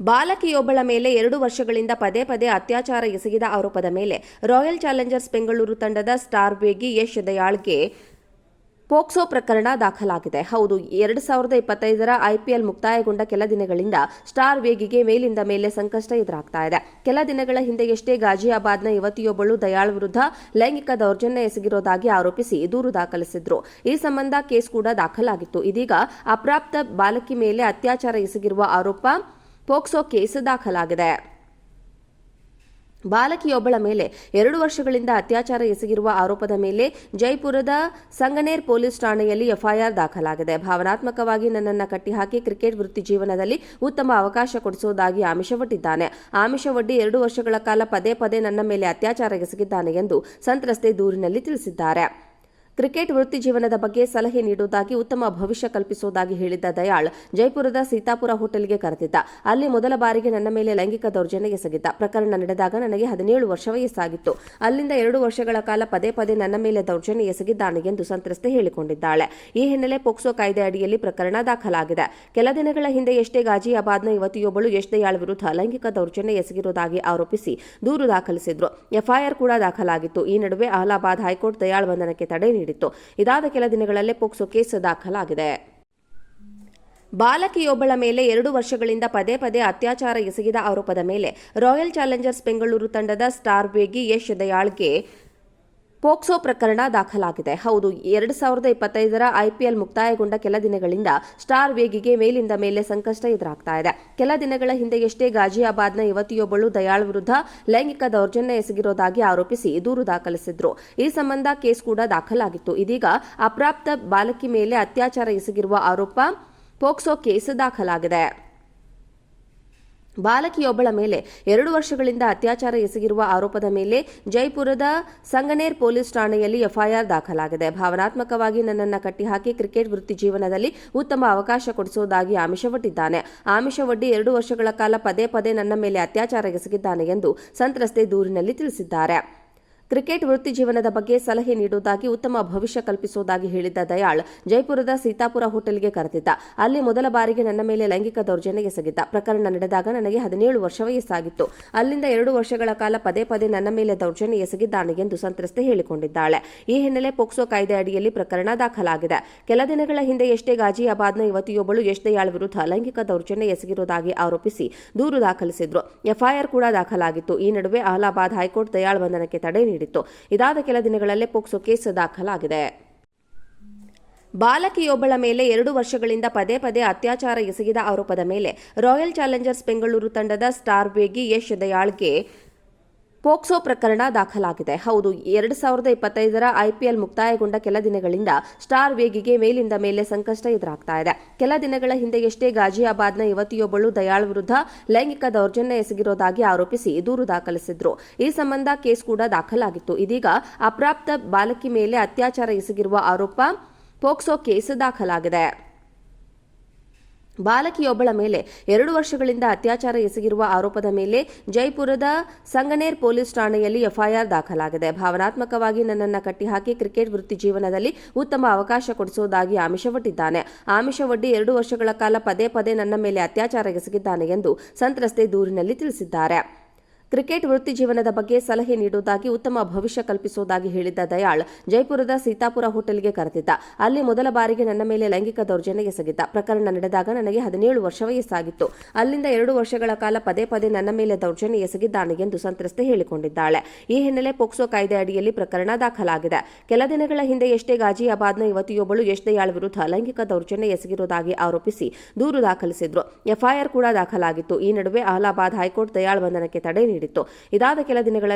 ಬಾಲಕಿಯೊಬ್ಬಳ ಮೇಲೆ ಎರಡು ವರ್ಷಗಳಿಂದ ಪದೇ ಪದೇ ಅತ್ಯಾಚಾರ ಎಸಗಿದ ಆರೋಪದ ಮೇಲೆ ರಾಯಲ್ ಚಾಲೆಂಜರ್ಸ್ ಬೆಂಗಳೂರು ತಂಡದ ಸ್ಟಾರ್ ವೇಗಿ ಯಶ್ ದಯಾಳ್ಗೆ ಪೋಕ್ಸೋ ಪ್ರಕರಣ ದಾಖಲಾಗಿದೆ. ಹೌದು, ಎರಡು ಸಾವಿರದ ಇಪ್ಪತ್ತೈದರ ಐಪಿಎಲ್ ಮುಕ್ತಾಯಗೊಂಡ ಕೆಲ ದಿನಗಳಿಂದ ಸ್ಟಾರ್ ವೇಗಿಗೆ ಮೇಲಿಂದ ಮೇಲೆ ಸಂಕಷ್ಟ ಎದುರಾಗ್ತಾ ಇದೆ. ಕೆಲ ದಿನಗಳ ಹಿಂದೆಯಷ್ಟೇ ಗಾಜಿಯಾಬಾದ್ನ ಯುವತಿಯೊಬ್ಬಳು ದಯಾಳ್ ವಿರುದ್ಧ ಲೈಂಗಿಕ ದೌರ್ಜನ್ಯ ಎಸಗಿರೋದಾಗಿ ಆರೋಪಿಸಿ ದೂರು ದಾಖಲಿಸಿದ್ರು. ಈ ಸಂಬಂಧ ಕೇಸ್ ಕೂಡ ದಾಖಲಾಗಿತ್ತು. ಇದೀಗ ಅಪ್ರಾಪ್ತ ಬಾಲಕಿ ಮೇಲೆ ಅತ್ಯಾಚಾರ ಎಸಗಿರುವ ಆರೋಪ ಪೋಕ್ಸೋ ಕೇಸ್ ದಾಖಲಾಗಿದೆ. ಬಾಲಕಿಯೊಬ್ಬಳ ಮೇಲೆ ಎರಡು ವರ್ಷಗಳಿಂದ ಅತ್ಯಾಚಾರ ಎಸಗಿರುವ ಆರೋಪದ ಮೇಲೆ ಜೈಪುರದ ಸಂಗನೇರ್ ಪೊಲೀಸ್ ಠಾಣೆಯಲ್ಲಿ ಎಫ್ಐಆರ್ ದಾಖಲಾಗಿದೆ. ಭಾವನಾತ್ಮಕವಾಗಿ ನನ್ನನ್ನು ಕಟ್ಟಿಹಾಕಿ ಕ್ರಿಕೆಟ್ ವೃತ್ತಿ ಜೀವನದಲ್ಲಿ ಉತ್ತಮ ಅವಕಾಶ ಕೊಡಿಸುವುದಾಗಿ ಆಮಿಷವೊಡ್ಡಿದ್ದಾನೆ ಆಮಿಷವೊಡ್ಡಿ ಎರಡು ವರ್ಷಗಳ ಕಾಲ ಪದೇ ಪದೇ ನನ್ನ ಮೇಲೆ ಅತ್ಯಾಚಾರ ಎಸಗಿದ್ದಾನೆ ಎಂದು ಸಂತ್ರಸ್ತೆ ದೂರಿನಲ್ಲಿ ತಿಳಿಸಿದ್ದಾರೆ. ಕ್ರಿಕೆಟ್ ವೃತ್ತಿ ಜೀವನದ ಬಗ್ಗೆ ಸಲಹೆ ನೀಡುವುದಾಗಿ ಉತ್ತಮ ಭವಿಷ್ಯ ಕಲ್ಪಿಸುವುದಾಗಿ ಹೇಳಿದ್ದ ದಯಾಳ್ ಜೈಪುರದ ಸೀತಾಪುರ ಹೋಟೆಲ್ಗೆ ಕರೆದಿದ್ದ. ಅಲ್ಲಿ ಮೊದಲ ಬಾರಿಗೆ ನನ್ನ ಮೇಲೆ ಲೈಂಗಿಕ ದೌರ್ಜನ್ಯ ಎಸಗಿದ್ದ. ಪ್ರಕರಣ ನಡೆದಾಗ ನನಗೆ ಹದಿನೇಳು ವರ್ಷ ವಯಸ್ಸಾಗಿತ್ತು ಅಲ್ಲಿಂದ ಎರಡು ವರ್ಷಗಳ ಕಾಲ ಪದೇ ಪದೇ ನನ್ನ ಮೇಲೆ ದೌರ್ಜನ್ಯ ಎಸಗಿದ್ದಾನೆ ಎಂದು ಸಂತ್ರಸ್ತೆ ಹೇಳಿಕೊಂಡಿದ್ದಾಳೆ. ಈ ಹಿನ್ನೆಲೆ ಪೋಕ್ಸೋ ಕಾಯ್ದೆ ಅಡಿಯಲ್ಲಿ ಪ್ರಕರಣ ದಾಖಲಾಗಿದೆ. ಕೆಲ ದಿನಗಳ ಹಿಂದೆಯಷ್ಟೇ ಗಾಜಿಯಾಬಾದ್ನ ಯುವತಿಯೊಬ್ಬಳು ಯಶ್ ದಯಾಳ್ ವಿರುದ್ಧ ಲೈಂಗಿಕ ದೌರ್ಜನ್ಯ ಎಸಗಿರುವುದಾಗಿ ಆರೋಪಿಸಿ ದೂರು ದಾಖಲಿಸಿದ್ರು. ಎಫ್ಐಆರ್ ಕೂಡ ದಾಖಲಾಗಿತ್ತು. ಈ ನಡುವೆ ಅಲಹಾಬಾದ್ ಹೈಕೋರ್ಟ್ ದಯಾಳ್ ಬಂಧನಕ್ಕೆ ತಡೆ ನೀಡಿತ್ತು ಇದಾದ ಕೆಲ ದಿನಗಳಲ್ಲೇ ಪೋಕ್ಸೋ ಕೇಸ್ ದಾಖಲಾಗಿದೆ. ಬಾಲಕಿಯೊಬ್ಬಳ ಮೇಲೆ ಎರಡು ವರ್ಷಗಳಿಂದ ಪದೇ ಪದೇ ಅತ್ಯಾಚಾರ ಎಸಗಿದ ಆರೋಪದ ಮೇಲೆ ರಾಯಲ್ ಚಾಲೆಂಜರ್ಸ್ ಬೆಂಗಳೂರು ತಂಡದ ಸ್ಟಾರ್ ವೇಗಿ ಯಶ್ ದಯಾಳ್ಗೆ ಪೋಕ್ಸೋ ಪ್ರಕರಣ ದಾಖಲಾಗಿದೆ. ಹೌದು, ಎರಡು ಸಾವಿರದ ಇಪ್ಪತ್ತೈದರ ಐಪಿಎಲ್ ಮುಕ್ತಾಯಗೊಂಡ ಕೆಲ ದಿನಗಳಿಂದ ಸ್ಟಾರ್ ವೇಗಿಗೆ ಮೇಲಿಂದ ಮೇಲೆ ಸಂಕಷ್ಟ ಎದುರಾಗ್ತಾ ಇದೆ. ಕೆಲ ದಿನಗಳ ಹಿಂದೆಯಷ್ಟೇ ಗಾಜಿಯಾಬಾದ್ನ ಯುವತಿಯೊಬ್ಬಳು ದಯಾಳ್ ವಿರುದ್ಧ ಲೈಂಗಿಕ ದೌರ್ಜನ್ಯ ಎಸಗಿರೋದಾಗಿ ಆರೋಪಿಸಿ ದೂರು ದಾಖಲಿಸಿದ್ರು. ಈ ಸಂಬಂಧ ಕೇಸ್ ಕೂಡ ದಾಖಲಾಗಿತ್ತು. ಇದೀಗ ಅಪ್ರಾಪ್ತ ಬಾಲಕಿ ಮೇಲೆ ಅತ್ಯಾಚಾರ ಎಸಗಿರುವ ಆರೋಪ ಪೋಕ್ಸೋ ಕೇಸ್ ದಾಖಲಾಗಿದೆ. ಬಾಲಕಿಯೊಬ್ಬಳ ಮೇಲೆ ಎರಡು ವರ್ಷಗಳಿಂದ ಅತ್ಯಾಚಾರ ಎಸಗಿರುವ ಆರೋಪದ ಮೇಲೆ ಜೈಪುರದ ಸಂಗನೇರ್ ಪೊಲೀಸ್ ಠಾಣೆಯಲ್ಲಿ ಎಫ್ಐಆರ್ ದಾಖಲಾಗಿದೆ. ಭಾವನಾತ್ಮಕವಾಗಿ ನನ್ನನ್ನು ಕಟ್ಟಿಹಾಕಿ ಕ್ರಿಕೆಟ್ ವೃತ್ತಿ ಜೀವನದಲ್ಲಿ ಉತ್ತಮ ಅವಕಾಶ ಕೊಡಿಸುವುದಾಗಿ ಆಮಿಷವೊಡ್ಡಿದ್ದಾನೆ ಆಮಿಷವೊಡ್ಡಿ ಎರಡು ವರ್ಷಗಳ ಕಾಲ ಪದೇ ಪದೇ ನನ್ನ ಮೇಲೆ ಅತ್ಯಾಚಾರ ಎಸಗಿದ್ದಾನೆ ಎಂದು ಸಂತ್ರಸ್ತೆ ದೂರಿನಲ್ಲಿ ತಿಳಿಸಿದ್ದಾರೆ. ಕ್ರಿಕೆಟ್ ವೃತ್ತಿ ಜೀವನದ ಬಗ್ಗೆ ಸಲಹೆ ನೀಡುವುದಾಗಿ ಉತ್ತಮ ಭವಿಷ್ಯ ಕಲ್ಪಿಸುವುದಾಗಿ ಹೇಳಿದ್ದ ದಯಾಳ್ ಜೈಪುರದ ಸೀತಾಪುರ ಹೋಟೆಲ್ಗೆ ಕರೆದಿದ್ದ. ಅಲ್ಲಿ ಮೊದಲ ಬಾರಿಗೆ ನನ್ನ ಮೇಲೆ ಲೈಂಗಿಕ ದೌರ್ಜನ್ಯ ಎಸಗಿದ್ದ. ಪ್ರಕರಣ ನಡೆದಾಗ ನನಗೆ ಹದಿನೇಳು ವರ್ಷ ವಯಸ್ಸಾಗಿತ್ತು. ಅಲ್ಲಿಂದ ಎರಡು ವರ್ಷಗಳ ಕಾಲ ಪದೇ ಪದೇ ನನ್ನ ಮೇಲೆ ದೌರ್ಜನ್ಯ ಎಸಗಿದ್ದಾನೆ ಎಂದು ಸಂತ್ರಸ್ತೆ ಹೇಳಿಕೊಂಡಿದ್ದಾಳೆ. ಈ ಹಿನ್ನೆಲೆ ಪೋಕ್ಸೋ ಕಾಯ್ದೆ ಅಡಿಯಲ್ಲಿ ಪ್ರಕರಣ ದಾಖಲಾಗಿದೆ. ಕೆಲ ದಿನಗಳ ಹಿಂದೆಯಷ್ಟೇ ಗಾಜಿಯಾಬಾದ್ನ ಯುವತಿಯೊಬ್ಬಳು ಯಶ್ ದಯಾಳ್ ವಿರುದ್ಧ ಲೈಂಗಿಕ ದೌರ್ಜನ್ಯ ಎಸಗಿರುವುದಾಗಿ ಆರೋಪಿಸಿ ದೂರು ದಾಖಲಿಸಿದ್ರು. ಎಫ್ಐಆರ್ ಕೂಡ ದಾಖಲಾಗಿತ್ತು. ಈ ನಡುವೆ ಅಲಹಾಬಾದ್ ಹೈಕೋರ್ಟ್ ದಯಾಳ್ ಬಂಧನಕ್ಕೆ ತಡೆ ನೀಡಿತ್ತು. ಇದಾದ ಕೆಲ ದಿನಗಳಲ್ಲೇ ಪೋಕ್ಸೋ ಕೇಸ್ ದಾಖಲಾಗಿದೆ. ಬಾಲಕಿಯೊಬ್ಬಳ ಮೇಲೆ ಎರಡು ವರ್ಷಗಳಿಂದ ಪದೇ ಪದೇ ಅತ್ಯಾಚಾರ ಎಸಗಿದ ಆರೋಪದ ಮೇಲೆ ರಾಯಲ್ ಚಾಲೆಂಜರ್ಸ್ ಬೆಂಗಳೂರು ತಂಡದ ಸ್ಟಾರ್ ವೇಗಿ ಯಶ್ ದಯಾಳ್ಗೆ ಪೋಕ್ಸೋ ಪ್ರಕರಣ ದಾಖಲಾಗಿದೆ. ಹೌದು, ಎರಡು ಸಾವಿರದ ಇಪ್ಪತ್ತೈದರ ಐಪಿಎಲ್ ಮುಕ್ತಾಯಗೊಂಡ ಕೆಲ ದಿನಗಳಿಂದ ಸ್ಟಾರ್ ವೇಗಿಗೆ ಮೇಲಿಂದ ಮೇಲೆ ಸಂಕಷ್ಟ ಎದುರಾಗ್ತಾ ಇದೆ. ಕೆಲ ದಿನಗಳ ಹಿಂದೆಯಷ್ಟೇ ಗಾಜಿಯಾಬಾದ್ನ ಯುವತಿಯೊಬ್ಬಳು ದಯಾಳ್ ವಿರುದ್ಧ ಲೈಂಗಿಕ ದೌರ್ಜನ್ಯ ಎಸಗಿರೋದಾಗಿ ಆರೋಪಿಸಿ ದೂರು ದಾಖಲಿಸಿದ್ರು. ಈ ಸಂಬಂಧ ಕೇಸ್ ಕೂಡ ದಾಖಲಾಗಿತ್ತು. ಇದೀಗ ಅಪ್ರಾಪ್ತ ಬಾಲಕಿ ಮೇಲೆ ಅತ್ಯಾಚಾರ ಎಸಗಿರುವ ಆರೋಪ ಪೋಕ್ಸೋ ಕೇಸ್ ದಾಖಲಾಗಿದೆ. ಬಾಲಕಿಯೊಬ್ಬಳ ಮೇಲೆ ಎರಡು ವರ್ಷಗಳಿಂದ ಅತ್ಯಾಚಾರ ಎಸಗಿರುವ ಆರೋಪದ ಮೇಲೆ ಜೈಪುರದ ಸಂಗನೇರ್ ಪೊಲೀಸ್ ಠಾಣೆಯಲ್ಲಿ ಎಫ್ಐಆರ್ ದಾಖಲಾಗಿದೆ. ಭಾವನಾತ್ಮಕವಾಗಿ ನನ್ನನ್ನು ಕಟ್ಟಿಹಾಕಿ ಕ್ರಿಕೆಟ್ ವೃತ್ತಿ ಜೀವನದಲ್ಲಿ ಉತ್ತಮ ಅವಕಾಶ ಕೊಡಿಸುವುದಾಗಿ ಆಮಿಷವೊಡ್ಡಿದ್ದಾನೆ ಆಮಿಷವೊಡ್ಡಿ ಎರಡು ವರ್ಷಗಳ ಕಾಲ ಪದೇ ಪದೇ ನನ್ನ ಮೇಲೆ ಅತ್ಯಾಚಾರ ಎಸಗಿದ್ದಾನೆ ಎಂದು ಸಂತ್ರಸ್ತೆ ದೂರಿನಲ್ಲಿ ತಿಳಿಸಿದ್ದಾರೆ. ಕ್ರಿಕೆಟ್ ವೃತ್ತಿ ಜೀವನದ ಬಗ್ಗೆ ಸಲಹೆ ನೀಡುವುದಾಗಿ ಉತ್ತಮ ಭವಿಷ್ಯ ಕಲ್ಪಿಸುವುದಾಗಿ ಹೇಳಿದ್ದ ದಯಾಳ್ ಜೈಪುರದ ಸೀತಾಪುರ ಹೋಟೆಲ್ಗೆ ಕರೆದಿದ್ದ. ಅಲ್ಲಿ ಮೊದಲ ಬಾರಿಗೆ ನನ್ನ ಮೇಲೆ ಲೈಂಗಿಕ ದೌರ್ಜನ್ಯ ಎಸಗಿದ್ದ. ಪ್ರಕರಣ ನಡೆದಾಗ ನನಗೆ ಹದಿನೇಳು ವರ್ಷ ವಯಸ್ಸಾಗಿತ್ತು. ಅಲ್ಲಿಂದ ಎರಡು ವರ್ಷಗಳ ಕಾಲ ಪದೇ ಪದೇ ನನ್ನ ಮೇಲೆ ದೌರ್ಜನ್ಯ ಎಸಗಿದ್ದಾನೆ ಎಂದು ಸಂತ್ರಸ್ತೆ ಹೇಳಿಕೊಂಡಿದ್ದಾಳೆ. ಈ ಹಿನ್ನೆಲೆ ಪೋಕ್ಸೋ ಕಾಯ್ದೆ ಅಡಿಯಲ್ಲಿ ಪ್ರಕರಣ ದಾಖಲಾಗಿದೆ. ಕೆಲ ದಿನಗಳ ಹಿಂದೆಯಷ್ಟೇ ಗಾಜಿಯಾಬಾದ್ನ ಯುವತಿಯೊಬ್ಬಳು ಯಶ್ ದಯಾಳ್ ವಿರುದ್ಧ ಲೈಂಗಿಕ ದೌರ್ಜನ್ಯ ಎಸಗಿರುವುದಾಗಿ ಆರೋಪಿಸಿ ದೂರು ದಾಖಲಿಸಿದ್ರು. ಎಫ್ಐಆರ್ ಕೂಡ ದಾಖಲಾಗಿತ್ತು. ಈ ನಡುವೆ ಅಲಹಾಬಾದ್ ಹೈಕೋರ್ಟ್ ದಯಾಳ್ ಬಂಧನಕ್ಕೆ ತಡೆ ನೀಡಿತ್ತು. ಇದಾದ ಕೆಲ ದಿನಗಳ